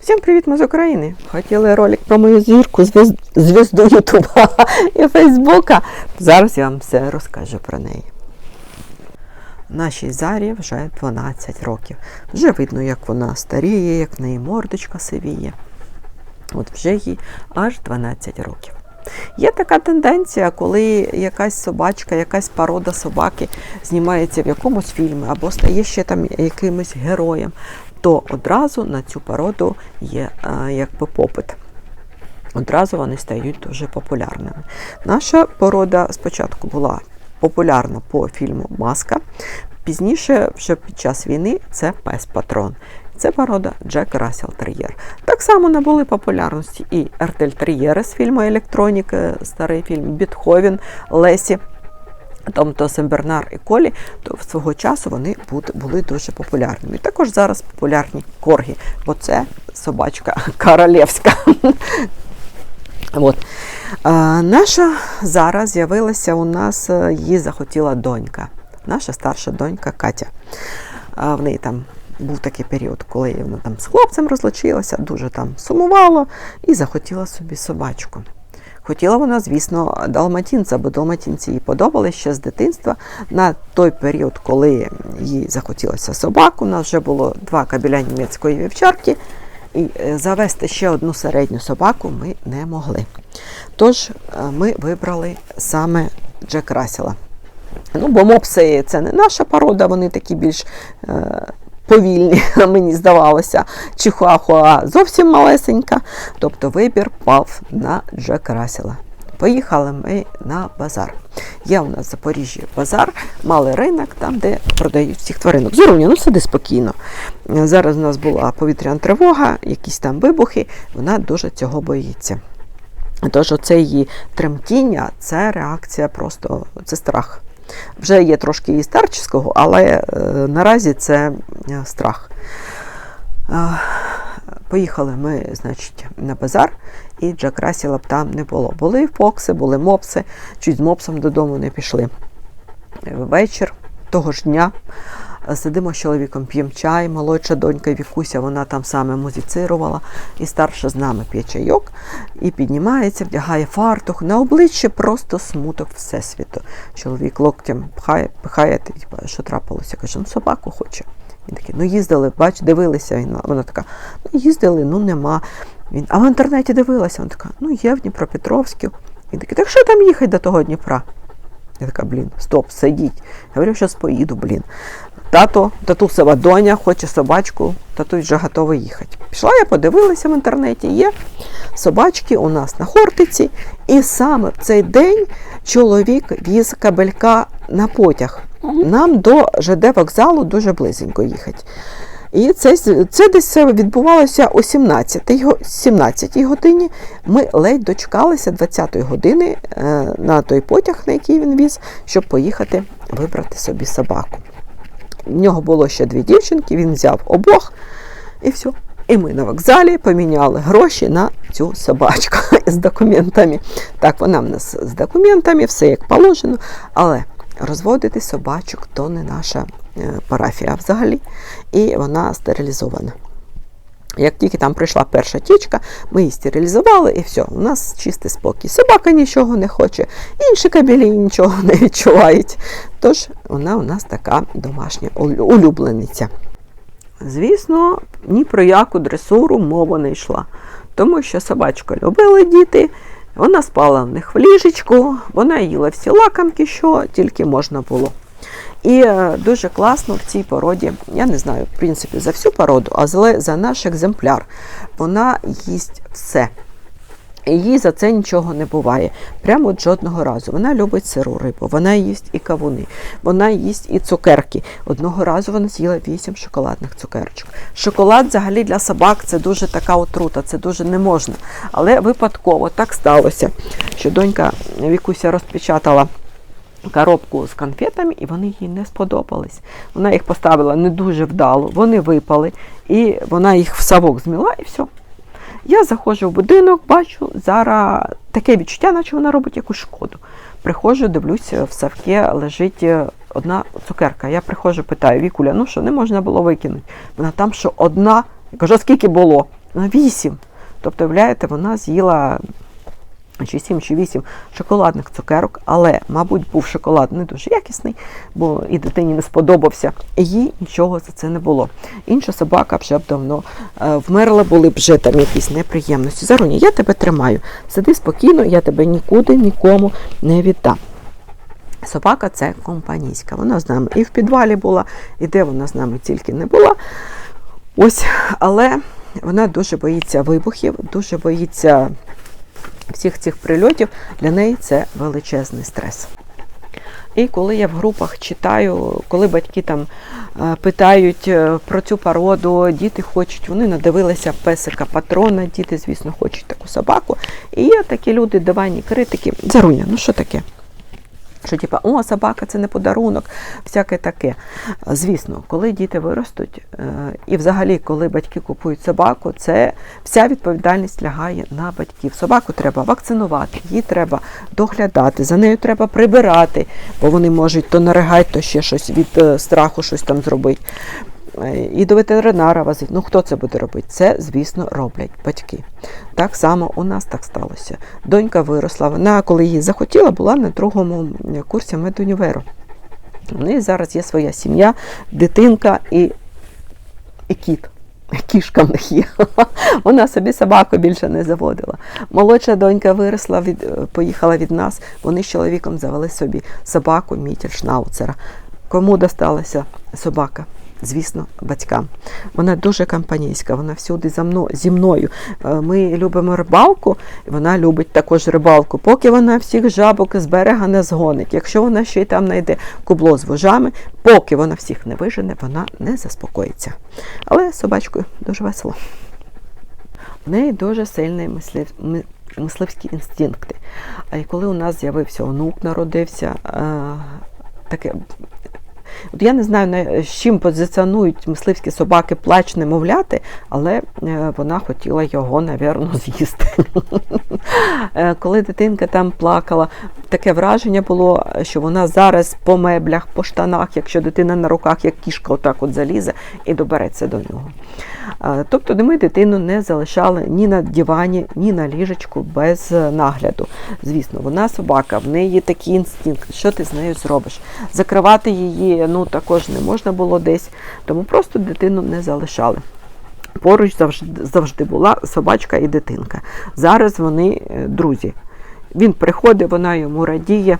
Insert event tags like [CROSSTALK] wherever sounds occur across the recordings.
Всім привіт, ми з України. Хотіли ролик про мою зірку, звізду Ютуба і Фейсбука. Зараз я вам все розкажу про неї. Нашій Зарі вже 12 років. Вже видно, як вона старіє, як в неї мордочка сивіє. От вже їй аж 12 років. Є така тенденція, коли якась собачка, якась порода собаки знімається в якомусь фільмі або стає ще там якимось героєм, то одразу на цю породу є е, якби попит. Одразу вони стають дуже популярними. Наша порода спочатку була популярна по фільму Маска. Пізніше, вже під час війни, це пес Патрон. Це порода Джек Рассел Тер'єр. Так само набули популярності і Ертель Тер'єри з фільму Електроніка, старий фільм Бітховен, Лесі. Тобто Сенбернар і Колі, то в свого часу вони були дуже популярними. І також зараз популярні коргі, бо це собачка [LAUGHS] королівська. [LAUGHS] От. Е, наша зараз з'явилася у нас, е, її захотіла донька. Наша старша донька Катя. А в неї там був такий період, коли вона там з хлопцем розлучилася, дуже там сумувала і захотіла собі собачку. Хотіла вона, звісно, далматінця, бо далматінці їй подобались ще з дитинства. На той період, коли їй захотілося собаку, у нас вже було два кабеля німецької вівчарки, і е, завести ще одну середню собаку ми не могли. Тож е, ми вибрали саме Джек Рассела. Ну, бо мопси це не наша порода, вони такі більш е, повільні, [LAUGHS] мені здавалося. Чихуахуа зовсім малесенька. Тобто вибір пав на Джека Рассела. Поїхали ми на базар. Є у нас в Запоріжжі базар, малий ринок, там, де продають всіх тваринок. Зоруня, ну сиди спокійно. Зараз у нас була повітряна тривога, якісь там вибухи, вона дуже цього боїться. Тож оце її тремтіння, це реакція просто, це страх. Вже є трошки і старческого, але е, наразі це е, страх. Поїхали ми, значить, на базар, і Джек Рассіла б там не було. Були фокси, були мопси, чуть з мопсом додому не пішли. Вечір того ж дня е, сидимо з чоловіком, п'ємо чай, молодша донька Вікуся, вона там саме музицирувала, і старша з нами п'є чайок, і піднімається, вдягає фартух. На обличчі просто смуток Всесвіту. Чоловік локтем пхає, пихає, типу, що трапилося? Каже, ну собаку хоче. Він такий, ну їздили, бач, дивилися. Він, вона така, ну їздили, ну нема. Він, а в інтернеті дивилася. Вона така, ну є в Дніпропетровську. Він такий, так що там їхати до того Дніпра? Я така, блін, стоп, сидіть. Я говорю, що поїду, блін. Тато, татусова доня, хоче собачку, татусь вже готовий їхати. Пішла, я подивилася в інтернеті, є собачки у нас на Хортиці. І саме в цей день чоловік віз кабелька на потяг. Нам до ЖД вокзалу дуже близенько їхати. І це, це десь відбувалося о 17 го- 17 годині. Ми ледь дочекалися 20-ї години е, на той потяг, на який він віз, щоб поїхати вибрати собі собаку. В нього було ще дві дівчинки, він взяв обох і все. І ми на вокзалі поміняли гроші на цю собачку [LAUGHS] з документами. Так, вона в нас з документами, все як положено, але розводити собачок то не наша е, парафія взагалі, і вона стерилізована. Як тільки там прийшла перша тічка, ми її стерилізували і все, у нас чистий спокій. Собака нічого не хоче, інші кабелі нічого не відчувають. Тож вона у нас така домашня улюблениця. Звісно, ні про яку дресуру мова не йшла, тому що собачку любили діти, вона спала в них в ліжечку, вона їла всі лакомки, що тільки можна було. І е, дуже класно в цій породі, я не знаю, в принципі, за всю породу, але за наш екземпляр, вона їсть все. Їй за це нічого не буває. Прямо от жодного разу. Вона любить сиру рибу, вона їсть і кавуни, вона їсть і цукерки. Одного разу вона з'їла вісім шоколадних цукерочок. Шоколад взагалі для собак це дуже така отрута, це дуже не можна. Але випадково так сталося, що донька Вікуся розпечатала коробку з конфетами, і вони їй не сподобались. Вона їх поставила не дуже вдало, вони випали, і вона їх в совок зміла, і все. Я заходжу в будинок, бачу, зараз таке відчуття, наче вона робить якусь шкоду. Приходжу, дивлюся, в савці лежить е, одна цукерка. Я приходжу, питаю, Вікуля, ну що, не можна було викинути? Вона там, що одна, я кажу, скільки було? на 8. Тобто, уявляєте, вона з'їла чи 7 чи 8 шоколадних цукерок, але, мабуть, був шоколад не дуже якісний, бо і дитині не сподобався. Їй нічого за це не було. Інша собака вже б давно е, вмерла, були б вже там якісь неприємності. Заруні, я тебе тримаю. Сиди спокійно, я тебе нікуди нікому не віддам. Собака це компанійська. Вона з нами і в підвалі була, і де вона з нами тільки не була. Ось, але вона дуже боїться вибухів, дуже боїться всіх цих прильотів. Для неї це величезний стрес. І коли я в групах читаю, коли батьки там е, питають е, про цю породу, діти хочуть, вони надивилися песика патрона, діти, звісно, хочуть таку собаку. І є такі люди, диванні критики. Заруня, ну що таке? Що, типа, о, собака це не подарунок, всяке таке. Звісно, коли діти виростуть, е, і взагалі, коли батьки купують собаку, це вся відповідальність лягає на батьків. Собаку треба вакцинувати, її треба доглядати, за нею треба прибирати, бо вони можуть то наригати, то ще щось від е, страху щось там зробити. Е, І до ветеринара возить. Ну хто це буде робити? Це, звісно, роблять батьки. Так само у нас так сталося. Донька виросла. Вона, коли її захотіла, була на другому курсі медуніверу. У неї зараз є своя сім'я, дитинка і, і кіт. Кішка в них є. [LAUGHS] Вона собі собаку більше не заводила. Молодша донька виросла, від, е, поїхала від нас. Вони з чоловіком завели собі собаку Мітель Шнауцера. Кому досталася собака? Звісно, батькам. Вона дуже компанійська, вона всюди за мною, зі мною. Е, Ми любимо рибалку, і вона любить також рибалку. Поки вона всіх жабок з берега не згонить. Якщо вона ще й там знайде кубло з вужами, поки вона всіх не вижене, вона не заспокоїться. Але собачкою дуже весело. В неї дуже сильні мислив, мисливські інстинкти. А коли у нас з'явився онук, народився, е, таке. От я не знаю, з чим позиціонують мисливські собаки плач немовляти, але е, вона хотіла його, напевно, з'їсти. [LAUGHS] Е, Коли дитинка там плакала, таке враження було, що вона зараз по меблях, по штанах, якщо дитина на руках, як кішка, отак от залізе і добереться до нього. Тобто ми дитину не залишали ні на дивані, ні на ліжечку без е, нагляду. Звісно, вона собака, в неї такий інстинкт, що ти з нею зробиш. Закривати її ну, також не можна було десь, тому просто дитину не залишали. Поруч завжди, завжди була собачка і дитинка. Зараз вони е, друзі. Він приходить, вона йому радіє.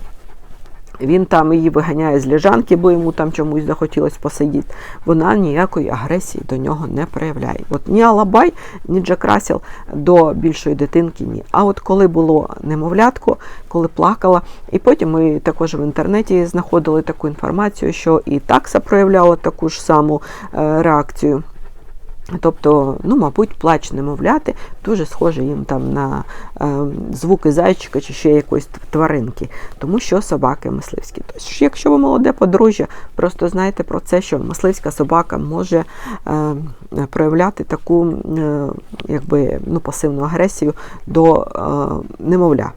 Він там її виганяє з ліжанки, бо йому там чомусь захотілося посидіти. Вона ніякої агресії до нього не проявляє. От ні Алабай, ні Джек Рассел до більшої дитинки ні. А от коли було немовлятко, коли плакала, і потім ми також в інтернеті знаходили таку інформацію, що і такса проявляла таку ж саму е, реакцію. Тобто, ну, мабуть, плач немовляти дуже схоже їм там на е, звуки зайчика чи ще якоїсь тваринки, тому що собаки мисливські. Тож, якщо ви молоде подружжя, просто знайте про це, що мисливська собака може е, проявляти таку е, якби, ну, пасивну агресію до немовля.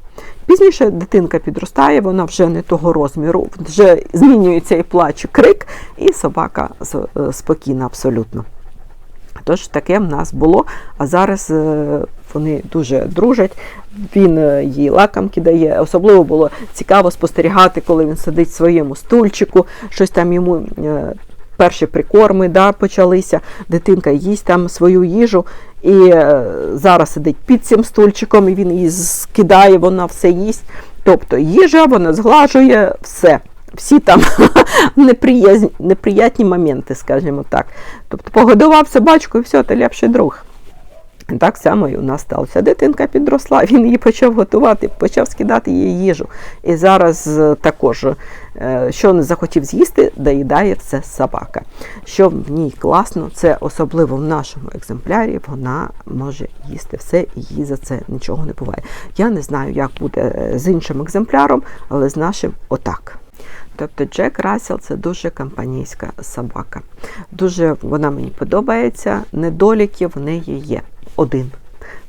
Пізніше дитинка підростає, вона вже не того розміру, вже змінюється і плач, і крик, і собака спокійна абсолютно. Тож таке в нас було, а зараз е, вони дуже дружать. Він е, їй лакомки дає. Особливо було цікаво спостерігати, коли він сидить в своєму стульчику, щось там йому. е, Перші прикорми да, почалися, дитинка їсть там свою їжу, і зараз сидить під цим стульчиком, і він її скидає, вона все їсть. Тобто їжа, вона зглажує все. Всі там [LAUGHS] неприятні моменти, скажімо так. Тобто погодував собачку і все, ти лепший друг. Так само і у нас сталося. Дитинка підросла, [LAUGHS] він її почав готувати, почав скидати їй їжу. І зараз е, також, е, що не захотів з'їсти, доїдає все собака. Що в ній класно, це особливо в нашому екземплярі, вона може їсти все, і їй за це нічого не буває. Я не знаю, як буде е, з іншим екземпляром, але з нашим отак. Тобто Джек Рассел це дуже компанійська собака. Дуже вона мені подобається. Недоліки в неї є. Один.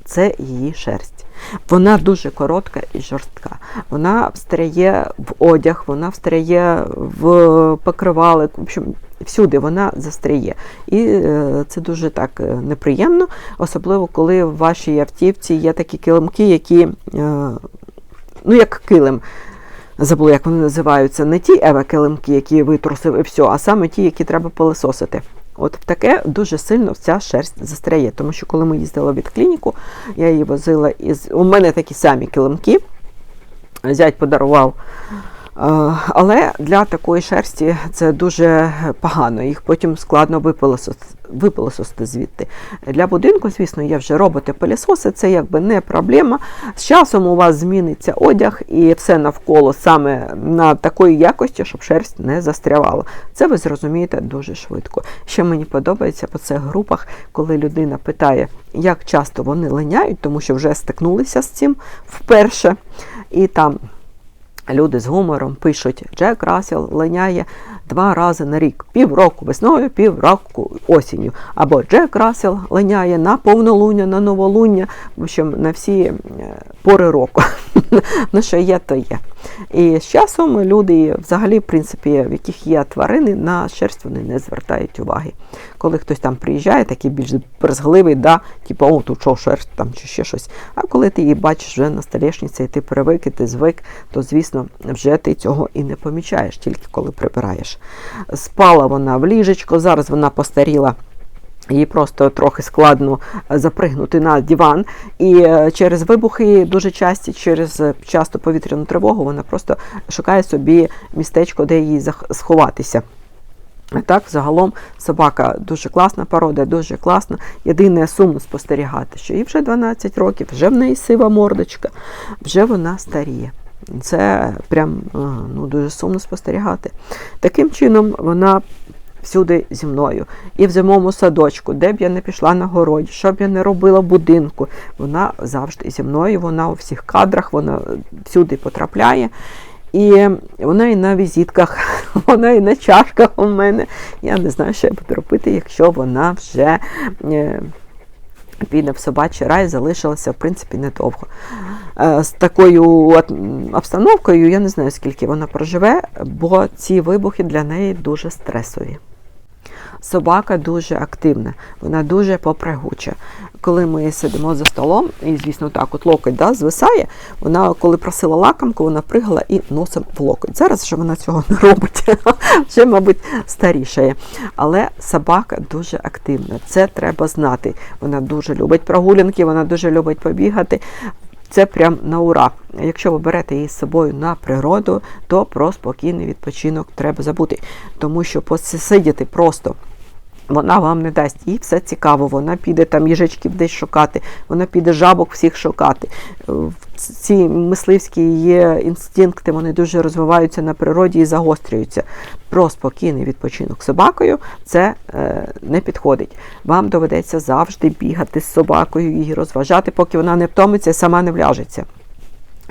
Це її шерсть. Вона дуже коротка і жорстка. Вона встряє в одяг, вона встряє в покривалик. В общем, Всюди вона застряє. І е, це дуже так е, неприємно, особливо коли в вашій автівці є такі килимки, які, е, ну як килим. Забула, як вони називаються, не ті ева-килимки, які витрусив і все, а саме ті, які треба пилисосити. От в таке дуже сильно вся шерсть застряє. Тому що коли ми їздили від клініку, я її возила із. У мене такі самі килимки. Зять подарував. Але для такої шерсті це дуже погано. Їх потім складно випилососити, випилососити звідти. Для будинку, звісно, є вже роботи-пилісоси, це якби не проблема. З часом у вас зміниться одяг і все навколо саме на такої якості, щоб шерсть не застрявала. Це ви зрозумієте дуже швидко. Ще мені подобається по цих групах, коли людина питає, як часто вони линяють, тому що вже стикнулися з цим вперше. І там люди з гумором пишуть, Джек Рассел линяє два рази на рік, півроку весною, півроку осінню. Або Джек Рассел линяє на повнолуння, на новолуння, в общем, на всі е, пори року. [LAUGHS] [LAUGHS] Ну, що є, то є. І з часом люди, взагалі, в принципі, в яких є тварини, на шерсть вони не звертають уваги. Коли хтось там приїжджає, такий більш брезгливий, да, типу, о, тут що, шерсть там чи ще щось. А коли ти її бачиш вже на столешниці, і ти привик, і ти звик, то, звісно, вже ти цього і не помічаєш, тільки коли прибираєш. Спала вона в ліжечко, зараз вона постаріла. Їй просто трохи складно е, запригнути на диван, і е, через вибухи дуже часті, через часто повітряну тривогу, вона просто шукає собі містечко, де їй сховатися. Так, загалом собака дуже класна порода, дуже класна. Єдине сумно спостерігати, що їй вже 12 років, вже в неї сива мордочка, вже вона старіє. Це прям е, ну, дуже сумно спостерігати. Таким чином, вона всюди зі мною. І в зимовому садочку, де б я не пішла на городі, що б я не робила будинку, вона завжди зі мною, вона у всіх кадрах, вона всюди потрапляє. І вона і на візитках, [LAUGHS] вона і на чашках у мене. Я не знаю, що я буду робити, якщо вона вже е, піде в собачий рай, залишилася, в принципі, недовго. Е, З такою обстановкою я не знаю, скільки вона проживе, бо ці вибухи для неї дуже стресові. Собака дуже активна, вона дуже попригуча. Коли ми сидимо за столом, і, звісно, так, от локоть да, звисає, вона, коли просила лакомку, вона пригала і носом в локоть. Зараз вже вона цього не робить, [LAUGHS] вже, мабуть, старішає. Але собака дуже активна, це треба знати. Вона дуже любить прогулянки, вона дуже любить побігати. Це прям на ура. Якщо ви берете її з собою на природу, то про спокійний відпочинок треба забути. Тому що посидіти просто вона вам не дасть. Їй все цікаво. Вона піде там їжачків десь шукати, вона піде жабок всіх шукати. Е, Ці мисливські її інстинкти вони дуже розвиваються на природі і загострюються. Про спокійний відпочинок собакою це е, не підходить. Вам доведеться завжди бігати з собакою, її розважати, поки вона не втомиться і сама не вляжеться.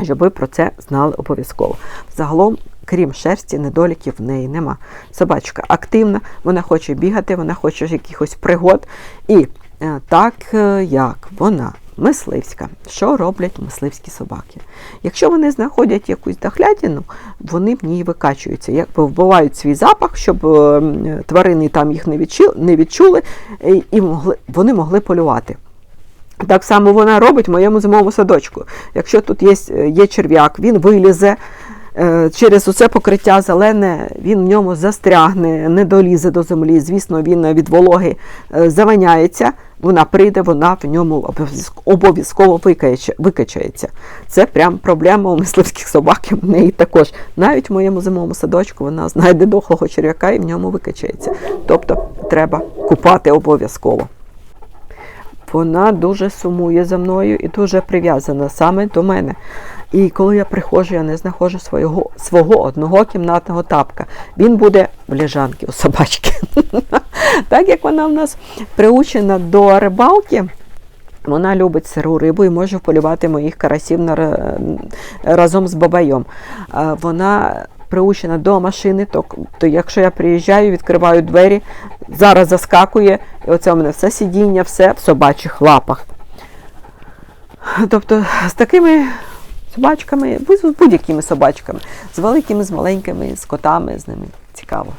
Щоб ви про це знали обов'язково. Загалом, крім шерсті, недоліків в неї нема. Собачка активна, вона хоче бігати, вона хоче якихось пригод. І е, так е, як вона мисливська, що роблять мисливські собаки? Якщо вони знаходять якусь дохлятину, вони в ній викачуються, якби вбивають свій запах, щоб е, тварини там їх не відчули, і- могли, вони могли полювати. Так само вона робить в моєму зимовому садочку. Якщо тут є, є черв'як, він вилізе через усе покриття зелене, він в ньому застрягне, не долізе до землі. Звісно, він від вологи е, заваняється. Вона прийде, вона в ньому обов'язково викачається. Це прям проблема у мисливських собак, і в неї також. Навіть в моєму зимовому садочку вона знайде дохлого черв'яка і в ньому викачається. Тобто треба купати обов'язково. Вона дуже сумує за мною і дуже прив'язана саме до мене. І коли я приходжу, я не знаходжу свого, свого одного кімнатного тапка. Він буде в лежанці у собачки. [LAUGHS] Так як вона в нас приучена до рибалки, вона любить сиру рибу і може вполювати моїх карасів разом з бабайом. Вона приучена до машини, то, то якщо я приїжджаю, відкриваю двері, зараз заскакує, і оце у мене все сидіння, все в собачих лапах. Тобто з такими собачками, з будь-якими собачками, з великими, з маленькими, з котами, з ними цікаво.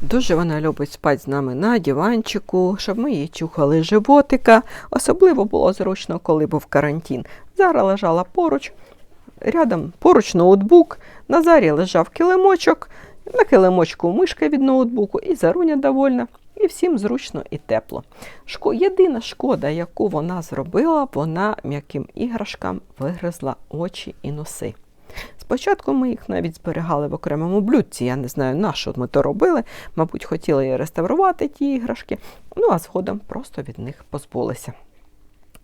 Дуже вона любить спати з нами на диванчику, щоб ми її чухали животика. Особливо було зручно, коли був карантин. Зара лежала поруч, рядом поруч ноутбук, на зарі лежав килимочок, на килимочку мишка від ноутбуку, і заруня довольна. І всім зручно і тепло. Шко... Єдина шкода, яку вона зробила, вона м'яким іграшкам вигризла очі і носи. Спочатку ми їх навіть зберігали в окремому блюдці. Я не знаю, на що ми то робили. Мабуть, хотіли реставрувати ті іграшки, ну а згодом просто від них позбулися.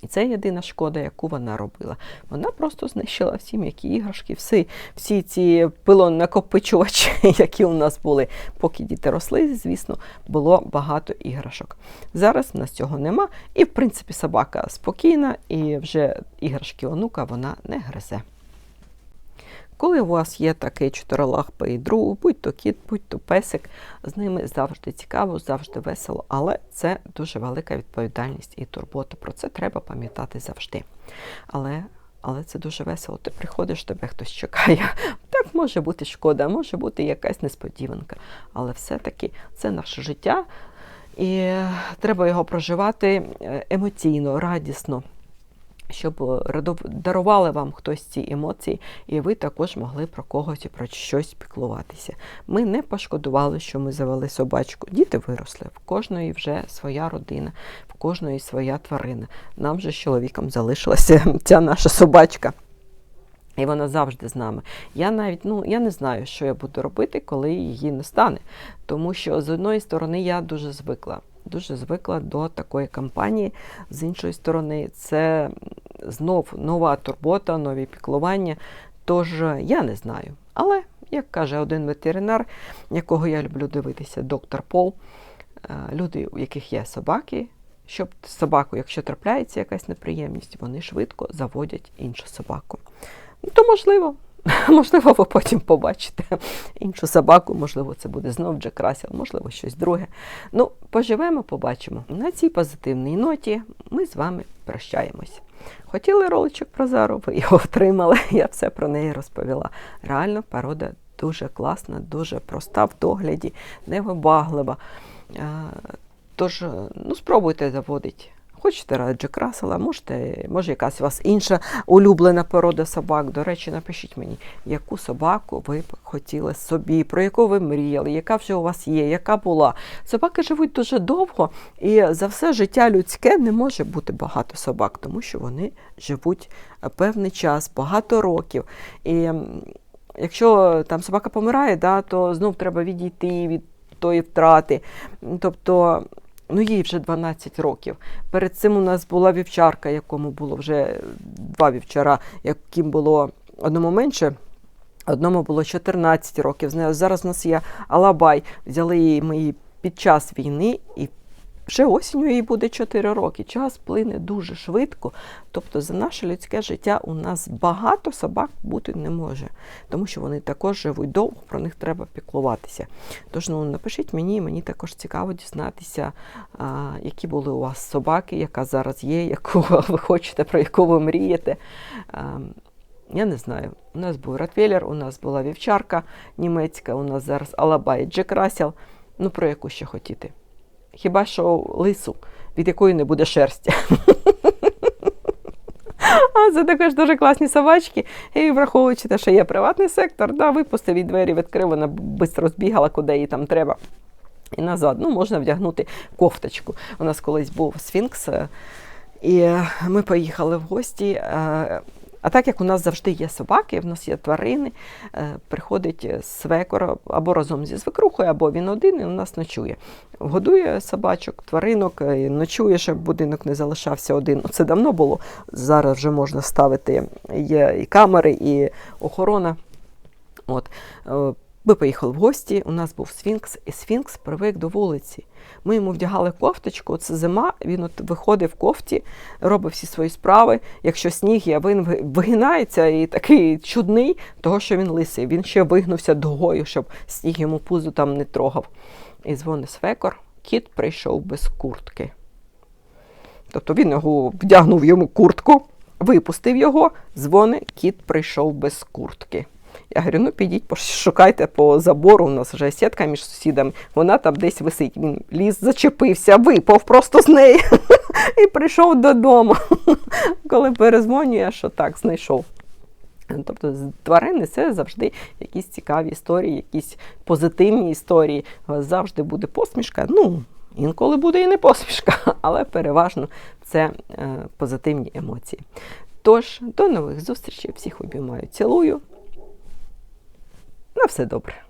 І це єдина шкода, яку вона робила. Вона просто знищила всі м'які іграшки, всі, всі ці пилонакопичувачі, [LAUGHS] які у нас були. Поки діти росли, звісно, було багато іграшок. Зараз в нас цього нема. І, в принципі, собака спокійна, і вже іграшки онука вона не гризе. Коли у вас є такий чотирилапий друг, будь то кіт, будь то песик, з ними завжди цікаво, завжди весело, але це дуже велика відповідальність і турбота. Про це треба пам'ятати завжди. Але але це дуже весело. Ти приходиш, тебе хтось чекає. [LAUGHS] Так може бути шкода, може бути якась несподіванка. Але все-таки це наше життя, і треба його проживати е, емоційно, радісно щоб е, дарували вам хтось ці емоції, і ви також могли про когось і про щось піклуватися. Ми не пошкодували, що ми завели собачку. Діти виросли, в кожної вже своя родина, в кожної своя тварина. Нам же з чоловіком залишилася [LAUGHS] ця наша собачка. І вона завжди з нами. Я навіть ну, я не знаю, що я буду робити, коли її не стане. Тому що з одної сторони я дуже звикла дуже звикла до такої кампанії. З іншої сторони, це знов нова турбота, нові піклування. Тож я не знаю. Але, як каже один ветеринар, якого я люблю дивитися, доктор Пол, е, люди, у яких є собаки, щоб собаку, якщо трапляється якась неприємність, вони швидко заводять іншу собаку. То можливо. [LAUGHS] Можливо, ви потім побачите іншу собаку, можливо, це буде знов Джек Рассел, можливо, щось друге. Ну, поживемо, побачимо. На цій позитивній ноті ми з вами прощаємось. Хотіли роличок про Зару, ви його отримали, [LAUGHS] я все про неї розповіла. Реально, порода дуже класна, дуже проста в догляді, невибаглива. Тож, ну, спробуйте заводити Хочете Джек Рассела, можете, може якась у вас інша улюблена порода собак. До речі, напишіть мені, яку собаку ви б хотіли собі, про яку ви мріяли, яка вже у вас є, яка була. Собаки живуть дуже довго, і за все життя людське не може бути багато собак, тому що вони живуть певний час, багато років. І якщо там собака помирає, да, то знов треба відійти від тої втрати. Тобто Ну, їй вже 12 років. Перед цим у нас була вівчарка, якому було вже два вівчара, яким було одному менше. Одному було 14 років. Зараз у нас є Алабай. Взяли її ми під час війни і вже осінню їй буде 4 роки. Час плине дуже швидко. Тобто за наше людське життя у нас багато собак бути не може, тому що вони також живуть довго, про них треба піклуватися. Тож ну, напишіть мені, мені також цікаво дізнатися, а, які були у вас собаки, яка зараз є, яку [LAUGHS] ви хочете, про яку ви мрієте. А, я не знаю. У нас був Ротвейлер, у нас була вівчарка німецька, у нас зараз Алабай Джек Рассел. Ну, про яку ще хотіти хіба що лису, від якої не буде шерсті. А це також дуже класні собачки. І враховуючи те, що є приватний сектор, да, випустив і двері, відкрив, вона швидко розбігала, куди їй там треба. І назад. Ну, можна вдягнути кофточку. У нас колись був сфінкс, е, і ми поїхали в гості. Е, а так як у нас завжди є собаки, в нас є тварини, е, приходить свекор або разом зі свекрухою, або він один і у нас ночує. Годує собачок, тваринок, і ночує, щоб будинок не залишався один. Це давно було. Зараз вже можна ставити є і камери, і охорона. От. Ми поїхали в гості, у нас був Сфінкс, і Сфінкс привик до вулиці. Ми йому вдягали кофточку, це зима, він от виходив в кофті, робив всі свої справи. Якщо сніг є, він вигинається і такий чудний, того що він лисий. Він ще вигнувся дугою, щоб сніг йому пузу там не трогав. І дзвонить свекор, кіт прийшов без куртки. Тобто він його вдягнув йому куртку, випустив його, дзвонить, кіт прийшов без куртки. Я говорю, ну підіть, пошукайте по забору. У нас вже сітка між сусідами, вона там десь висить. Він ліз, зачепився, випав просто з неї [LAUGHS] і прийшов додому. [LAUGHS] Коли перезвонює, що так, знайшов. Тобто тварини це завжди якісь цікаві історії, якісь позитивні історії. Завжди буде посмішка. Ну, інколи буде і не посмішка, [LAUGHS] але переважно це е, позитивні емоції. Тож, до нових зустрічей. Всіх обіймаю, цілую. На все добре.